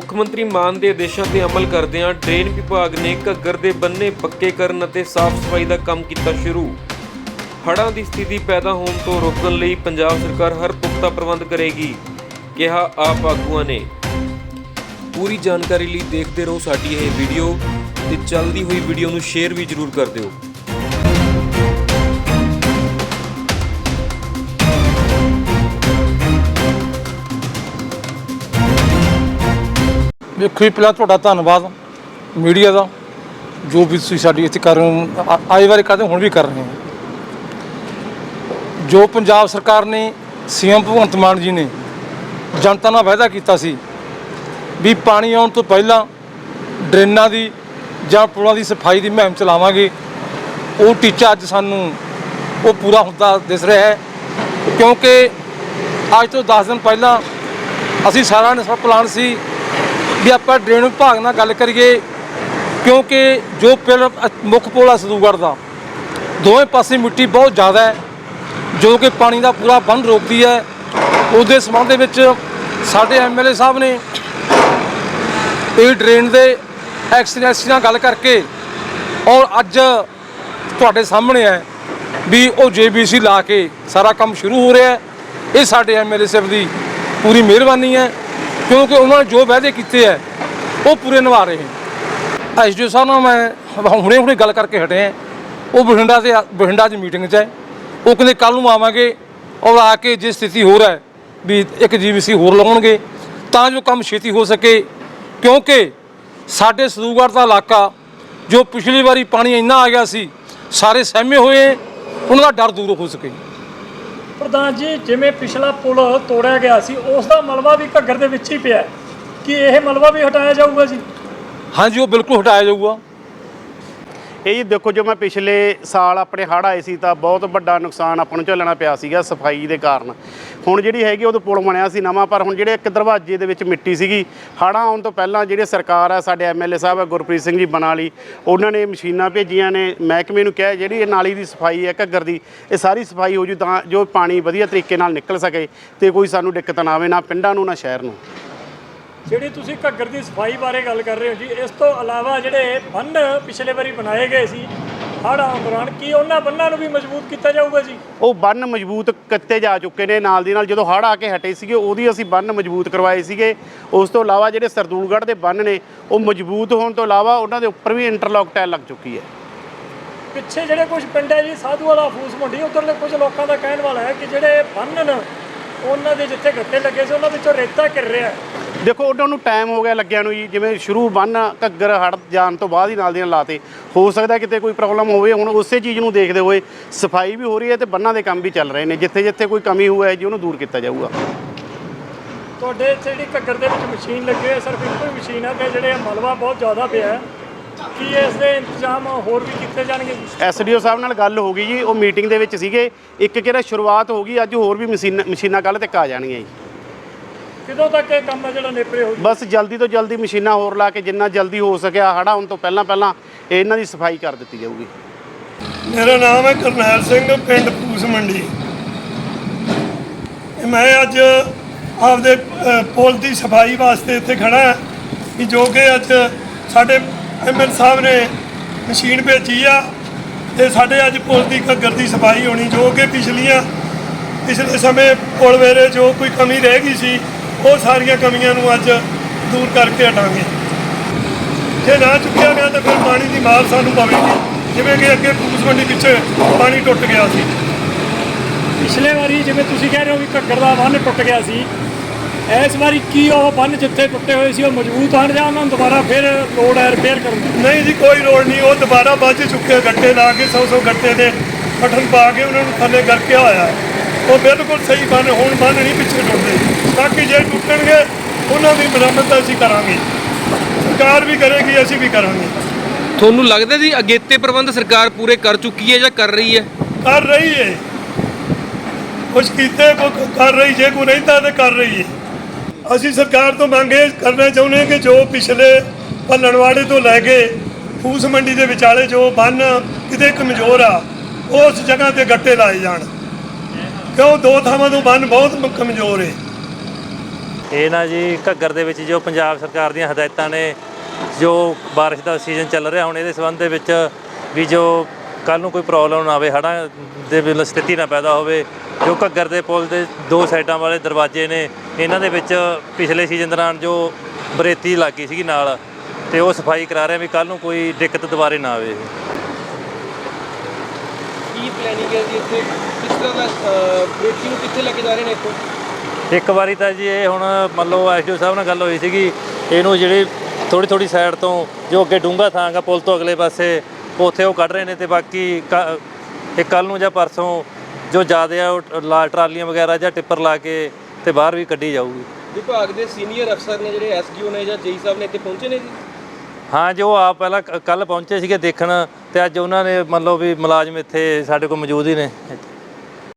ਮੁੱਖ ਮੰਤਰੀ ਮਾਨ ਦੇ ਆਦੇਸ਼ਾਂ ਤੇ ਅਮਲ ਕਰਦਿਆਂ ਡਰੇਨ ਵਿਭਾਗ ਨੇ ਘੱਗਰ ਦੇ ਬੰਨੇ ਪੱਕੇ ਕਰਨ ਅਤੇ ਸਾਫ਼ ਸਫ਼ਾਈ ਦਾ ਕੰਮ ਕੀਤਾ ਸ਼ੁਰੂ। ਹੜ੍ਹਾਂ ਦੀ ਸਥਿਤੀ ਪੈਦਾ ਹੋਣ ਤੋਂ ਰੋਕਣ ਲਈ ਪੰਜਾਬ ਸਰਕਾਰ ਹਰ ਪੁਖਤਾ ਪ੍ਰਬੰਧ ਕਰੇਗੀ, ਕਿਹਾ ਆਪ ਆਗੂਆਂ ਨੇ। ਪੂਰੀ ਜਾਣਕਾਰੀ ਲਈ ਦੇਖਦੇ ਰਹੋ ਸਾਡੀ ਇਹ ਵੀਡੀਓ ਤੇ ਚੱਲਦੀ ਹੋਈ ਵੀਡੀਓ ਨੂੰ ਸ਼ੇਅਰ ਵੀ ਜ਼ਰੂਰ ਕਰ ਦਿਓ। ਦੇਖੋ ਜੀ ਪਹਿਲਾਂ ਤੁਹਾਡਾ ਧੰਨਵਾਦ ਮੀਡੀਆ ਦਾ ਜੋ ਵੀ ਤੁਸੀਂ ਸਾਡੀ ਇੱਥੇ ਕਰ ਰਹੇ ਹੋ ਆ- ਆਏ ਵਾਰੇ ਕਰਦੇ ਹੋ, ਹੁਣ ਵੀ ਕਰ ਰਹੇ ਹੋ। ਜੋ ਪੰਜਾਬ ਸਰਕਾਰ ਨੇ ਸੀਐਮ ਭਗਵੰਤ ਮਾਨ ਜੀ ਨੇ ਜਨਤਾ ਨਾਲ ਵਾਅਦਾ ਕੀਤਾ ਸੀ ਵੀ ਪਾਣੀ ਆਉਣ ਤੋਂ ਪਹਿਲਾਂ ਡਰੇਨਾਂ ਦੀ ਜਾਂ ਪੁਲਾਂ ਦੀ ਸਫ਼ਾਈ ਦੀ ਮੁਹਿੰਮ ਚਲਾਵਾਂਗੇ। ਉਹ ਟੀਚਾ ਅੱਜ ਸਾਨੂੰ ਉਹ ਪੂਰਾ ਹੁੰਦਾ ਦਿਸ ਰਿਹਾ ਹੈ ਕਿਉਂਕਿ ਅੱਜ ਤੋਂ 10 ਦਿਨ ਪਹਿਲਾਂ ਅਸੀਂ ਸਾਰਾ ਨੇ ਸਾਡਾ ਪਲਾਨ ਸੀ ਵੀ ਆਪਾਂ ਡਰੇਨ ਵਿਭਾਗ ਨਾਲ ਗੱਲ ਕਰੀਏ, ਕਿਉਂਕਿ ਜੋ ਪਿਲ ਮੁੱਖ ਪੁਲ ਆ ਸਦੂਗੜ੍ਹ ਦਾ, ਦੋਵੇਂ ਪਾਸੇ ਮਿੱਟੀ ਬਹੁਤ ਜ਼ਿਆਦਾ ਹੈ, ਜੋ ਕਿ ਪਾਣੀ ਦਾ ਪੂਰਾ ਬੰਨ ਰੋਕਦੀ ਹੈ। ਉਹਦੇ ਸੰਬੰਧ ਦੇ ਵਿੱਚ ਸਾਡੇ ਐਮਐਲਏ ਸਾਹਿਬ ਨੇ ਇਹ ਡਰੇਨ ਦੇ ਐਕਸੀਡੈਂਸੀ ਨਾਲ ਗੱਲ ਕਰਕੇ ਔਰ ਅੱਜ ਤੁਹਾਡੇ ਸਾਹਮਣੇ ਹੈ ਵੀ ਉਹ ਜੇਬੀਸੀ ਲਾ ਕੇ ਸਾਰਾ ਕੰਮ ਸ਼ੁਰੂ ਹੋ ਰਿਹਾ ਹੈ। ਇਹ ਸਾਡੇ ਐਮਐਲਏ ਸਾਹਿਬ ਦੀ ਪੂਰੀ ਮਿਹਰਬਾਨੀ ਹੈ। ਕਿਉਂਕਿ ਉਹਨਾਂ ਨੇ ਜੋ ਵਾਅਦੇ ਕੀਤੇ ਹੈ, ਉਹ ਪੂਰੇ ਨਿਭਾ ਰਹੇ ਹਨ ਐਸਡੀਓ ਸਾਹਿਬ ਨਾਲ ਮੈਂ ਹੁਣੇ ਹੁਣੇ ਗੱਲ ਕਰਕੇ ਹਟੇ ਹਾਂ। ਉਹ ਬਠਿੰਡਾ ਤੇ ਬਠਿੰਡਾ 'ਚ ਮੀਟਿੰਗ 'ਚ ਹੈ। ਉਹ ਕਹਿੰਦੇ ਕੱਲ ਨੂੰ ਆਵਾਂਗੇ ਔਰ ਆ ਕੇ ਜੇ ਸਥਿਤੀ ਹੋਰ ਹੈ, ਵੀ ਇੱਕ ਜੀਬੀਸੀ ਹੋਰ ਲਾਉਣਗੇ, ਤਾਂ ਜੋ ਕੰਮ ਛੇਤੀ ਹੋ ਸਕੇ। ਕਿਉਂਕਿ ਸਾਡੇ ਸਦੂਗੜ੍ਹ ਦਾ ਇਲਾਕਾ, ਜੋ ਪਿਛਲੀ ਵਾਰੀ ਪਾਣੀ ਇੰਨਾ ਆ ਗਿਆ ਸੀ, ਸਾਰੇ ਸਹਿਮੇ ਹੋਏ ਉਹਨਾਂ ਦਾ ਡਰ ਦੂਰ ਹੋ ਸਕੇ। ਪ੍ਰਧਾਨ ਜੀ, ਜਿਵੇਂ ਪਿਛਲਾ ਪੁਲ ਤੋੜਿਆ ਗਿਆ ਸੀ ਉਸ ਦਾ ਮਲਬਾ ਵੀ ਘੱਗਰ ਦੇ ਵਿੱਚ ਹੀ ਪਿਆ ਹੈ। ਕੀ ਇਹ ਮਲਬਾ ਵੀ ਹਟਾਇਆ ਜਾਊਗਾ ਜੀ ਹਾਂਜੀ, ਉਹ ਬਿਲਕੁਲ ਹਟਾਇਆ ਜਾਊਗਾ ਇਹ ਜੀ ਦੇਖੋ ਜੋ ਮੈਂ ਪਿਛਲੇ ਸਾਲ ਆਪਣੇ ਹੜ੍ਹ ਆਏ ਸੀ ਤਾਂ ਬਹੁਤ ਵੱਡਾ ਨੁਕਸਾਨ ਆਪਾਂ ਨੂੰ ਝੱਲਣਾ ਪਿਆ ਸੀਗਾ ਸਫ਼ਾਈ ਦੇ ਕਾਰਨ। ਹੁਣ ਜਿਹੜੀ ਹੈਗੀ ਉਦੋਂ ਪੁਲ ਬਣਿਆ ਸੀ ਨਵਾਂ, ਪਰ ਹੁਣ ਜਿਹੜੇ ਇੱਕ ਦਰਵਾਜ਼ੇ ਦੇ ਵਿੱਚ ਮਿੱਟੀ ਸੀਗੀ, ਹੜ੍ਹਾਂ ਆਉਣ ਤੋਂ ਪਹਿਲਾਂ ਜਿਹੜੇ ਸਰਕਾਰ ਆ, ਸਾਡੇ ਐਮਐਲਏ ਸਾਹਿਬ ਆ, ਗੁਰਪ੍ਰੀਤ ਸਿੰਘ ਜੀ ਬਨਾਲੀ, ਉਹਨਾਂ ਨੇ ਮਸ਼ੀਨਾਂ ਭੇਜੀਆਂ ਨੇ, ਮਹਿਕਮੇ ਨੂੰ ਕਿਹਾ ਜਿਹੜੀ ਇਹ ਨਾਲੀ ਦੀ ਸਫ਼ਾਈ ਹੈ ਘੱਗਰ ਦੀ, ਇਹ ਸਾਰੀ ਸਫ਼ਾਈ ਹੋ ਜੂ ਤਾਂ ਜੋ ਪਾਣੀ ਵਧੀਆ ਤਰੀਕੇ ਨਾਲ ਨਿਕਲ ਸਕੇ ਤੇ ਕੋਈ ਸਾਨੂੰ ਦਿੱਕਤ ਨਾ ਆਵੇ, ਨਾ ਪਿੰਡਾਂ ਨੂੰ, ਨਾ ਸ਼ਹਿਰ ਨੂੰ। ਜਿਹੜੀ ਤੁਸੀਂ ਘੱਗਰ ਦੀ ਸਫ਼ਾਈ ਬਾਰੇ ਗੱਲ ਕਰ ਰਹੇ ਹੋ ਜੀ ਇਸ ਤੋਂ ਇਲਾਵਾ ਜਿਹੜੇ ਬੰਨ ਪਿਛਲੇ ਵਾਰੀ ਬਣਾਏ ਗਏ ਸੀ ਹੜ੍ਹ ਦੌਰਾਨ ਕੀ ਉਹਨਾਂ ਬੰਨਾਂ ਨੂੰ ਵੀ ਮਜ਼ਬੂਤ ਕੀਤਾ ਜਾਊਗਾ ਜੀ? ਉਹ ਬੰਨ ਮਜ਼ਬੂਤ ਕੀਤੇ ਜਾ ਚੁੱਕੇ ਨੇ ਨਾਲ ਦੀ ਨਾਲ ਜਦੋਂ ਹੜ੍ਹ ਆ ਕੇ ਹਟੇ ਸੀਗੇ ਉਹਦੀ ਅਸੀਂ ਬੰਨ ਮਜ਼ਬੂਤ ਕਰਵਾਏ ਸੀਗੇ। ਉਸ ਤੋਂ ਇਲਾਵਾ ਜਿਹੜੇ ਸਰਦੂਲਗੜ੍ਹ ਦੇ ਬੰਨ ਨੇ ਉਹ ਮਜ਼ਬੂਤ ਹੋਣ ਤੋਂ ਇਲਾਵਾ ਉਹਨਾਂ ਦੇ ਉੱਪਰ ਵੀ ਇੰਟਰਲੌਕ ਟਾਇਲ ਲੱਗ ਚੁੱਕੀ ਹੈ। ਪਿੱਛੇ ਜਿਹੜੇ ਕੁਝ ਪਿੰਡ ਹੈ ਜੀ ਸਾਧੂ ਵਾਲਾ ਫੂਸ ਮੰਡੀ ਉਧਰਲੇ ਕੁਝ ਲੋਕਾਂ ਦਾ ਕਹਿਣ ਵਾਲਾ ਹੈ ਕਿ ਜਿਹੜੇ ਬੰਨ ਨੇ ਉਹਨਾਂ ਦੇ ਜਿੱਥੇ ਗੱਤੇ ਲੱਗੇ ਸੀ ਉਹਨਾਂ ਵਿੱਚੋਂ ਰੇਤਾ ਘਿਰ ਰਿਹਾ ਹੈ। ਦੇਖੋ ਉਹਨਾਂ ਨੂੰ ਟਾਈਮ ਹੋ ਗਿਆ ਲੱਗਿਆ ਨੂੰ ਜੀ ਜਿਵੇਂ ਸ਼ੁਰੂ ਬੰਨ ਘੱਗਰ ਹੜ ਜਾਣ ਤੋਂ ਬਾਅਦ ਹੀ ਨਾਲ ਦੀ ਨਾਲ ਲਾਤੇ। ਹੋ ਸਕਦਾ ਕਿਤੇ ਕੋਈ ਪ੍ਰੋਬਲਮ ਹੋਵੇ ਹੁਣ ਉਸੇ ਚੀਜ਼ ਨੂੰ ਦੇਖਦੇ ਹੋਏ ਸਫ਼ਾਈ ਵੀ ਹੋ ਰਹੀ ਹੈ ਤੇ ਬੰਨਾਂ ਦੇ ਕੰਮ ਵੀ ਚੱਲ ਰਹੇ ਨੇ। ਜਿੱਥੇ ਜਿੱਥੇ ਕੋਈ ਕਮੀ ਹੋਇਆ ਜੀ ਉਹਨੂੰ ਦੂਰ ਕੀਤਾ ਜਾਊਗਾ। ਤੁਹਾਡੇ ਇੱਥੇ ਜਿਹੜੀ ਘੱਗਰ ਦੇ ਵਿੱਚ ਮਸ਼ੀਨ ਲੱਗੀ ਹੋਈ ਹੈ ਸਿਰਫ ਇੱਕੋ ਹੀ ਮਸ਼ੀਨ ਹੈ ਤੇ ਜਿਹੜੇ ਮਲਬਾ ਬਹੁਤ ਜ਼ਿਆਦਾ ਪਿਆ ਹੈ। ਕੀ ਇਸ ਦੇ ਇੰਤਜ਼ਾਮ ਹੋਰ ਵੀ ਕੀਤੇ ਜਾਣਗੇ? ਐਸਡੀਓ ਸਾਹਿਬ ਨਾਲ ਗੱਲ ਹੋ ਗਈ ਜੀ ਉਹ ਮੀਟਿੰਗ ਦੇ ਵਿੱਚ ਸੀਗੇ। ਇੱਕ ਕਿਹੜਾ ਸ਼ੁਰੂਆਤ ਹੋ ਗਈ ਅੱਜ ਹੋਰ ਵੀ ਮਸ਼ੀਨ ਮਸ਼ੀਨਾਂ ਕੱਲ੍ਹ ਤੱਕ ਆ ਜਾਣਗੀਆਂ ਜੀ। ਕਦੋਂ ਤੱਕ ਇਹ ਕੰਮ ਹੈ ਜਿਹੜਾ ਨੇਪਰੇ ਹੋ ਬਸ ਜਲਦੀ ਤੋਂ ਜਲਦੀ ਮਸ਼ੀਨਾਂ ਹੋਰ ਲਾ ਕੇ ਜਿੰਨਾ ਜਲਦੀ ਹੋ ਸਕਿਆ ਹੜਾ ਹੁਣ ਤੋਂ ਪਹਿਲਾਂ ਪਹਿਲਾਂ ਇਹਨਾਂ ਦੀ ਸਫ਼ਾਈ ਕਰ ਦਿੱਤੀ ਜਾਊਗੀ। ਮੇਰਾ ਨਾਮ ਹੈ ਕਰਨੈਲ ਸਿੰਘ ਪਿੰਡ ਪੂਸ ਮੰਡੀ। ਇਹ ਮੈਂ ਅੱਜ ਆਪਦੇ ਪੁਲ ਦੀ ਸਫ਼ਾਈ ਵਾਸਤੇ ਇੱਥੇ ਖੜਾ ਹਾਂ ਕਿ ਜੋ ਕਿ ਅੱਜ ਸਾਡੇ ਐਮਐਲ ਸਾਹਿਬ ਨੇ ਮਸ਼ੀਨ ਭੇਜੀ ਆ ਤੇ ਸਾਡੇ ਅੱਜ ਪੁਲ ਦੀ ਘੱਗਰ ਦੀ ਸਫ਼ਾਈ ਹੋਣੀ ਜੋ ਕਿ ਪਿਛਲੀਆਂ ਪਿਛਲੇ ਸਮੇਂ ਪੁਲ ਵੇਲੇ ਜੋ ਕੋਈ ਕਮੀ ਰਹਿ ਗਈ ਸੀ ਉਹ ਸਾਰੀਆਂ ਕਮੀਆਂ ਨੂੰ ਅੱਜ ਦੂਰ ਕਰਕੇ ਹਟਾਂਗੇ। ਜੇ ਨਾ ਚੁੱਕਿਆ ਗਿਆ ਤਾਂ ਫਿਰ ਪਾਣੀ ਦੀ ਮਾਰ ਸਾਨੂੰ ਪਵੇਗੀ। ਜਿਵੇਂ ਕਿ ਅੱਗੇ ਪੂਸ ਮੰਡੀ ਪਿੱਛੇ ਪਾਣੀ ਟੁੱਟ ਗਿਆ ਸੀ। ਪਿਛਲੇ ਵਾਰੀ ਜਿਵੇਂ ਤੁਸੀਂ ਕਹਿ ਰਹੇ ਹੋ ਵੀ ਘੱਗਰ ਦਾ ਬੰਨ ਟੁੱਟ ਗਿਆ ਸੀ ਇਸ ਵਾਰੀ ਕੀ ਉਹ ਬੰਨ ਜਿੱਥੇ ਟੁੱਟੇ ਹੋਏ ਸੀ ਉਹ ਮਜ਼ਬੂਤ ਹਨ ਜਾਂ ਉਹਨਾਂ ਨੂੰ ਦੁਬਾਰਾ ਫਿਰ ਲੋਡ ਹੈ ਰਿਪੇਅਰ ਕਰਨ ਦੀ? ਨਹੀਂ ਜੀ ਕੋਈ ਲੋੜ ਨਹੀਂ। ਉਹ ਦੁਬਾਰਾ ਵੱਜ ਚੁੱਕੇ ਗੱਟੇ ਲਾ ਕੇ 100 100 ਗੱਟੇ ਦੇ ਪਠਨ ਪਾ ਕੇ ਉਹਨਾਂ ਨੂੰ ਥੱਲੇ ਗਰਕਿਆ ਹੋਇਆ। ਉਹ ਬਿਲਕੁਲ ਸਹੀ ਬੰਨ ਹੁਣ ਬੰਨ ਨਹੀਂ ਪਿੱਛੇ ਟੁੱਟਦੇ ਬਾਕੀ ਜੇ ਟੁੱਟਣਗੇ ਉਹਨਾਂ ਦੀ ਮੁਰੰਮਤ ਅਸੀਂ ਕਰਾਂਗੇ। ਸਰਕਾਰ ਵੀ ਕਰੇਗੀ ਅਸੀਂ ਵੀ ਕਰਾਂਗੇ। ਤੁਹਾਨੂੰ ਲੱਗਦਾ ਜੀ ਅਗੇਤੇ ਪ੍ਰਬੰਧ ਸਰਕਾਰ ਪੂਰੇ ਕਰ ਚੁੱਕੀ ਹੈ ਜਾਂ ਕਰ ਰਹੀ ਹੈ? ਕਰ ਰਹੀ ਹੈ। ਕੁਛ ਕੀਤੇ ਕੋ ਕਰ ਰਹੀ ਜੇ ਕੋ ਨਹੀਂ ਤਾਂ ਕਰ ਰਹੀ ਹੈ। ਅਸੀਂ ਸਰਕਾਰ ਤੋਂ ਮੰਗ ਕਰਨਾ ਚਾਹੁੰਦੇ ਕਿ ਜੋ ਪਿਛਲੇ ਭੱਲਣਵਾੜੇ ਤੋਂ ਲੈ ਕੇ ਫੂਸ ਮੰਡੀ ਦੇ ਵਿਚਾਲੇ ਜੋ ਬੰਨ ਕਿਤੇ ਕਮਜ਼ੋਰ ਆ ਉਸ ਜਗ੍ਹਾ ਤੇ ਗੱਟੇ ਲਾਏ ਜਾਣ। ਕਿਉਂ? ਦੋ ਥਾਵਾਂ ਤੋਂ ਬੰਨ ਬਹੁਤ ਕਮਜ਼ੋਰ ਹੈ। ਇਹ ਨਾ ਜੀ ਘੱਗਰ ਦੇ ਵਿੱਚ ਜੋ ਪੰਜਾਬ ਸਰਕਾਰ ਦੀਆਂ ਹਦਾਇਤਾਂ ਨੇ, ਜੋ ਬਾਰਿਸ਼ ਦਾ ਸੀਜ਼ਨ ਚੱਲ ਰਿਹਾ, ਹੁਣ ਇਹਦੇ ਸੰਬੰਧ ਦੇ ਵਿੱਚ ਵੀ ਜੋ ਕੱਲ ਨੂੰ ਕੋਈ ਪ੍ਰੋਬਲਮ ਨਾ ਆਵੇ, ਹੜ੍ਹਾਂ ਦੇ ਵਿੱਚ ਸਥਿਤੀ ਨਾ ਪੈਦਾ ਹੋਵੇ, ਜੋ ਘੱਗਰ ਦੇ ਪੁਲ ਦੇ ਦੋ ਸਾਈਡਾਂ ਵਾਲੇ ਦਰਵਾਜ਼ੇ ਨੇ, ਇਹਨਾਂ ਦੇ ਵਿੱਚ ਪਿਛਲੇ ਸੀਜ਼ਨ ਦੌਰਾਨ ਜੋ ਬਰੇਤੀ ਲੱਗੀ ਸੀਗੀ ਨਾਲ, ਤੇ ਉਹ ਸਫ਼ਾਈ ਕਰਾ ਰਹੇ ਆ ਵੀ ਕੱਲ ਨੂੰ ਕੋਈ ਦਿੱਕਤ ਦੁਬਾਰੇ ਨਾ ਆਵੇ। ਕੀ ਪਲੈਨਿੰਗ ਹੈ ਜੀ ਇੱਥੇ? ਕਿਸ ਤਰ੍ਹਾਂ ਦਾ ਬੇਟੀ ਨੂੰ ਕਿੱਥੇ ਲੈ ਕੇ ਜਾ ਰਹੇ ਨੇ ਇੱਥੋਂ? ਇੱਕ ਵਾਰੀ ਤਾਂ ਜੀ ਇਹ ਹੁਣ ਮੰਨ ਲਓ ਐਸਡੀਓ ਸਾਹਿਬ ਨਾਲ ਗੱਲ ਹੋਈ ਸੀਗੀ ਇਹਨੂੰ ਜਿਹੜੀ ਥੋੜੀ ਥੋੜੀ ਸਾਈਡ ਤੋਂ ਜੋ ਅੱਗੇ ਡੂੰਗਾ ਥਾਂ ਗਾ ਪੁਲ ਤੋਂ ਅਗਲੇ ਪਾਸੇ ਉੱਥੇ ਉਹ ਕੱਢ ਰਹੇ ਨੇ ਤੇ ਬਾਕੀ ਇਹ ਕੱਲ ਨੂੰ ਜਾਂ ਪਰਸੋਂ ਜੋ ਜ਼ਿਆਦਾ ਆ ਟਰਾਲੀਆਂ ਵਗੈਰਾ ਜਾਂ ਟਿੱਪਰ ਲਾ ਕੇ ਤੇ ਬਾਹਰ ਵੀ ਕੱਢੀ ਜਾਊਗੀ। ਵਿਭਾਗ ਦੇ ਸੀਨੀਅਰ ਅਫਸਰ ਨੇ ਜਿਹੜੇ ਐਸਡੀਓ ਨੇ ਜਾਂ ਜੇਈ ਸਾਹਿਬ ਨੇ ਇੱਥੇ ਪਹੁੰਚੇ ਨੇ ਜੀ? ਹਾਂ ਜੋ ਆਪ ਪਹਿਲਾਂ ਕੱਲ ਪਹੁੰਚੇ ਸੀਗੇ ਦੇਖਣ ਤੇ ਅੱਜ ਉਹਨਾਂ ਨੇ ਮੰਨ ਲਓ ਵੀ ਮੁਲਾਜ਼ਮ ਇੱਥੇ ਸਾਡੇ ਕੋਲ ਮੌਜੂਦ ਹੀ ਨੇ।